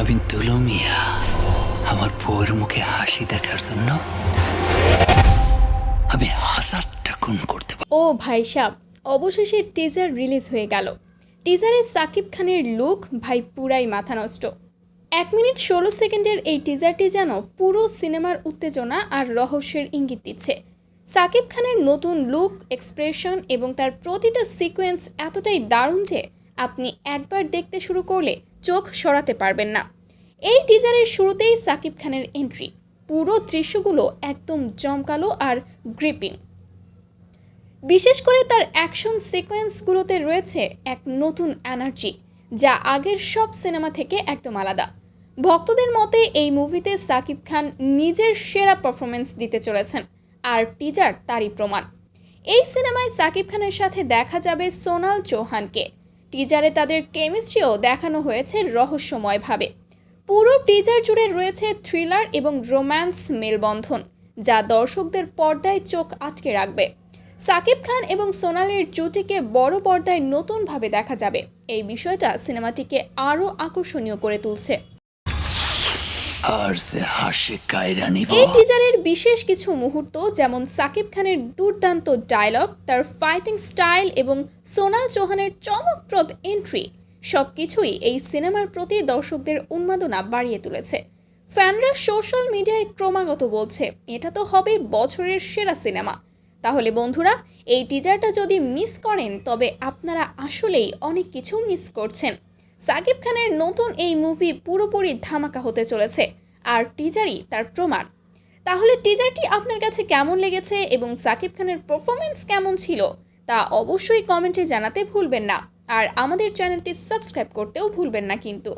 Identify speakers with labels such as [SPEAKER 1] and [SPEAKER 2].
[SPEAKER 1] আমি তুলো মিয়া, আমার বউয়ের মুখে হাসি দেখার জন্য আমি হাজারটা খুন করতে পারি
[SPEAKER 2] ও ভাই সাব, অবশেষে টিজার রিলিজ হয়ে গেল। টিজারে সাকিব খানের লুক ভাই পুরাই মাথা নষ্ট। এক মিনিট ষোলো সেকেন্ডের এই টিজারটি যেন পুরো সিনেমার উত্তেজনা আর রহস্যের ইঙ্গিত দিচ্ছে। সাকিব খানের নতুন লুক এক্সপ্রেশন এবং তার প্রতিটা সিকোয়েন্স এতটাই দারুণ যে আপনি একবার দেখতে শুরু করলে চোখ সরাতে পারবেন না। এই টিজারের শুরুতেই সাকিব খানের এন্ট্রি পুরো দৃশ্যগুলো একদম জমকালো আর গ্রিপিং বিশেষ করে তার অ্যাকশন সিকোয়েন্সগুলোতে রয়েছে এক নতুন এনার্জি যা আগের সব সিনেমা থেকে একদম আলাদা। ভক্তদের মতে এই মুভিতে সাকিব খান নিজের সেরা পারফরমেন্স দিতে চলেছেন, আর টিজার তারই প্রমাণ। এই সিনেমায় সাকিব খানের সাথে দেখা যাবে সোনাল চৌহানকে। টিজারে তাদের কেমিস্ট্রিও দেখানো হয়েছে রহস্যময়ভাবে। পুরো টিজার জুড়ে রয়েছে থ্রিলার এবং রোম্যান্স মেলবন্ধন, যা দর্শকদের পর্দায় চোখ আটকে রাখবে। সাকিব খান এবং সোনালির জুটিকে বড় পর্দায় নতুনভাবে দেখা যাবে। এই বিষয়টা সিনেমাটিকে আরও আকর্ষণীয় করে তুলছে।
[SPEAKER 1] আর সে হাসি কায়রা নিব।
[SPEAKER 2] এই টিজারের বিশেষ কিছু মুহূর্ত, যেমন সাকিব খানের দুর্দান্ত ডায়লগ তার ফাইটিং স্টাইল এবং সোনাল চৌহানের চমকপ্রদ এন্ট্রি সব কিছুই এই সিনেমার প্রতি দর্শকদের উন্মাদনা বাড়িয়ে তুলেছে। ফ্যানরা সোশ্যাল মিডিয়ায় ক্রমাগত বলছে, এটা তো হবে বছরের সেরা সিনেমা তাহলে বন্ধুরা, এই টিজারটা যদি মিস করেন, তবে আপনারা আসলেই অনেক কিছু মিস করছেন। সাকিব খানের নতুন এই মুভি পুরোপুরি ধামাকা হতে চলেছে, আর টিজারই তার প্রমাণ। তাহলে টিজারটি আপনার কাছে কেমন লেগেছে এবং সাকিব খানের পারফরমেন্স কেমন ছিল, তা অবশ্যই কমেন্টে জানাতে ভুলবেন না। আর আমাদের চ্যানেলটি সাবস্ক্রাইব করতেও ভুলবেন না কিন্তু।